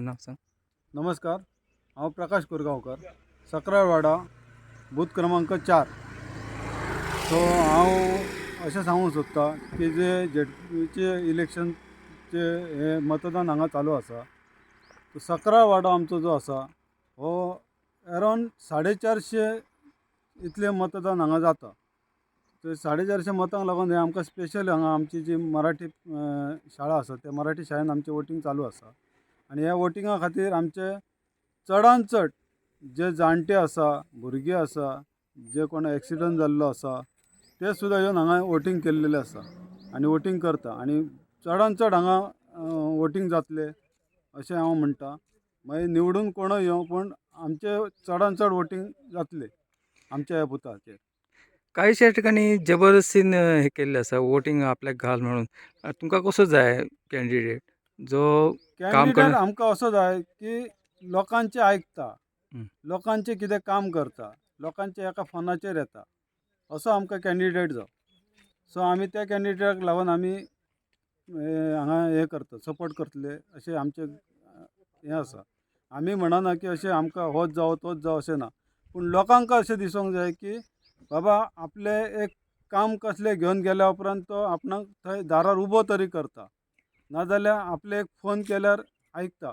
नाव सांग. नमस्कार हांव प्रकाश कोरगांवकर सकराळवाडा बूथ क्रमांक चार. सो हांव अशें सांगूंक सोदतां की जे जेडपीचे इलेक्शनचे हे मतदान हांगा चालू आसा तो सकराळवाडा आमचो जो आसा हो अरावंड साडे चारशे इतले मतदान हांगा जाता. ते साडे चारशे मतांक लागून हे आमकां स्पेशल हांगा आमची जी मराठी शाळा आसा त्या मराठी शाळेन आमचें वोटींग चालू आसा. आनी ह्या वोटिंगा खातीर आमचे चडान चड जे जाणटे आसा भुरगे आसा जे कोण एक्सिडंट जाल्लो आसा ते सुद्दां येवन हांगा वोटींग केल्लेले आसा आनी वोटींग करता आनी चडान चड हांगा वोटींग जातले अशें हांव म्हणटा. मागीर निवडून कोणूय येवं पूण आमचे चडान चड वोटींग जातले आमच्या ह्या पुताचेर काहीशा ठिकाणी जबरदस्तीन हे केल्लें आसा वोटींग आपल्याक घाल म्हणून. तुमकां कसो जाय कॅन्डिडेट जो काम कॅन्डिडेट करना- आमकां असो जाय की लोकांचे आयकता हं. लोकांचे कितें काम करता. लोकांचे एका फोनाचेर येता. असो आमकां कॅन्डिडेट जाय सो आमी त्या कॅन्डिडेटाक लागून आमी हे, हांगा हे करता सपोर्ट करतले अशें आमचें अ, हें आसा. आमी म्हणना की अशें आमकां होच जावो तोच जावो अशें ना. पूण लोकांक अशें दिसूंक जाय की बाबा आपले एक काम कसलें घेवन गेल्या उपरांत तो आपणाक थंय दारार उबो तरी करता. नाजाल्यार आपले एक फोन केल्यार आयकता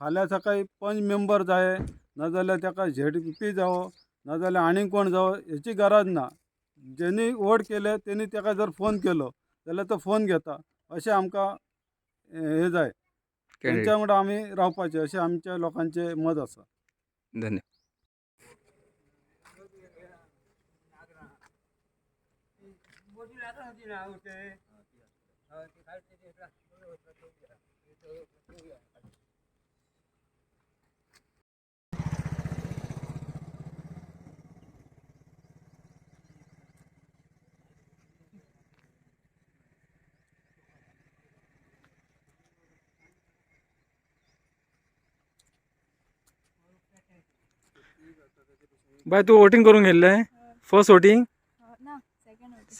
फाल्यां सकाळी पंच मेंबर जाय नाजाल्यार ताका झेड पी जावो नाजाल्यार आनीक कोण जावो हेची गरज ना. जेनी वोट केले तेणी ताका जर फोन केलो जाल्यार तो फोन घेता. अशें आमकां हे जाय. तेंच्या वांगडा आमी रावपाचें अशें आमच्या लोकांचें मत आसा धन्यवाद बाय तू वोटींग करूंक गेल्लें फर्स्ट वोटींग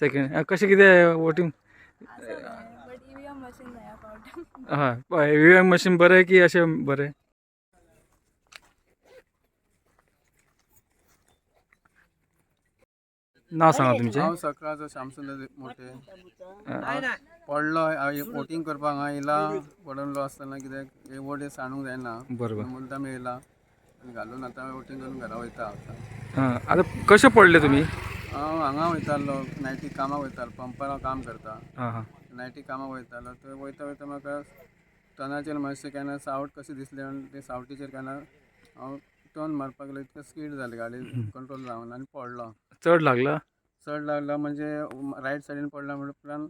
सेकंड कशें कितें वोटींग मशीन नाही पावट हय व्ही एम मशीन बरें की अशें बरें नाव सांगा तुमचें. हांव सकाळचो शामसुंदर मोठे. पडलो वोटींग करपाक हांगा येयला पडलो आसतना कित्याक हे वोट हे सांडूंक जायना. बरोबर. मुद्दाम येयला आनी घालून आतां वोटींग करून घरा वयता आतां. हां आतां कशें पडले तुमी हांव हांगा वयतालो नायटी कामाक वयतालो पंपार हांव काम करता. नायटी कामाक वयतालो थंय वयता वयता म्हाका टर्नाचेर मातशें केन्ना सावट कशें दिसलें आनी ते सावटीचेर केन्ना हांव टर्न मारपाक लागलो इतकें स्पीड जाली गाडी कंट्रोल जावना आनी पडलो. चड लागला? चड लागला म्हणजे रायट सायडीन पडला म्हणून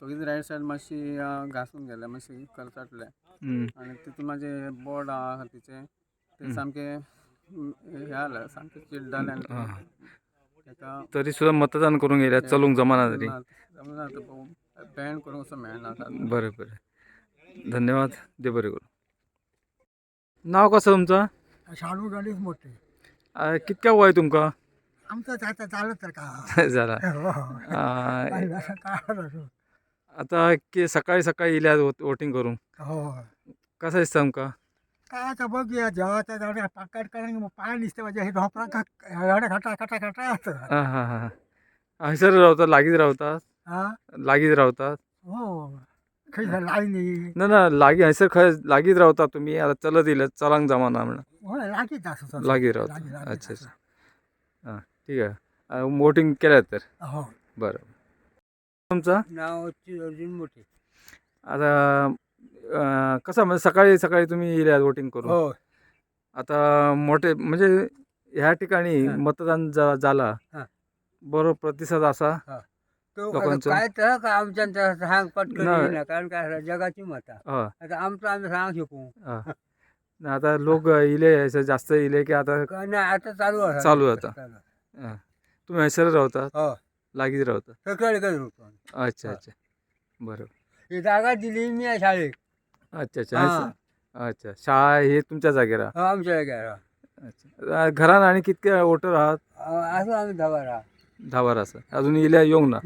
सगळीच रायट सायड मातशी घासून गेले मातशी करचाटले. आनी तितून म्हाजे बोर्ड आहा हातीचे ते सामके हे जाले सामके चिड्डाले आनी तरी सुद्दां मतदान करूंक येयल्या चलूंक जमना तरी जमना बँड करूंक असो मेळना आतां. बरें बरें धन्यवाद। देव बरें करूं नाव कसं तुमचं? शाळू गणेश मोठे। अ, कितक्या वय तुमकां? आमचं आता चालत तर का? हो. अ, असं काय नसो. आता की सकाळी सकाळी येयल्यात वोटींग करूंक हो. कसं दिसता तुमकां? काय आता बघूया जेव्हा जाऊन पाकट करा मग पाय दिसते म्हणजे हे ढोपरा का एवढे खटा खटा खटा असतं हां हां हां हयसर रावतात लागींच रावतात. हा? लागींच रावतात हो खंय लायनी ना ना लागीं हयसर खंय लागींच रावतात तुमी आतां चलत येयले चलांक जमना म्हणून. हो लागीच असं तसं. लागीं लागीं- रावतात लागीं अच्छा. अच्छा. हां ठीक आहे. वोटींग केल्यात तर? हो. बरं. तुमचं? नाव अर्जुन मोठे. आता अं, कसं म्हणजे सकाळी सकाळी तुम्ही येयल्यात वोटिंग करून? हो. आता मोठे म्हणजे ह्या ठिकाणी हां. मतदान जा- झाला. हां. बरो प्रतिसाद असा? तो लोकांचं? काय तर का आमच्या सांग पटकन नाही. येईना, कारण काय जगाची मत हय आता आमचं आम्ही सांग शकू हय. ना आता लोक इले जास्त इले की आता का नाही आता चालू आहे चालू आता. चालू. हं. तुम्ही हयसर रावतात हो लागींच अच्छा हां. अच्छा बरं ही जागा दिली मी या शाळेत अच्छा अच्छा हां. हयसर. अच्छा शाळा हे तुमच्या जागेर हा. हो, आमच्या जाग्यार अच्छा घरान आनी कितके वोटर आहात असं आम्ही दहा बारा आसा अजून इल्या येऊ ना.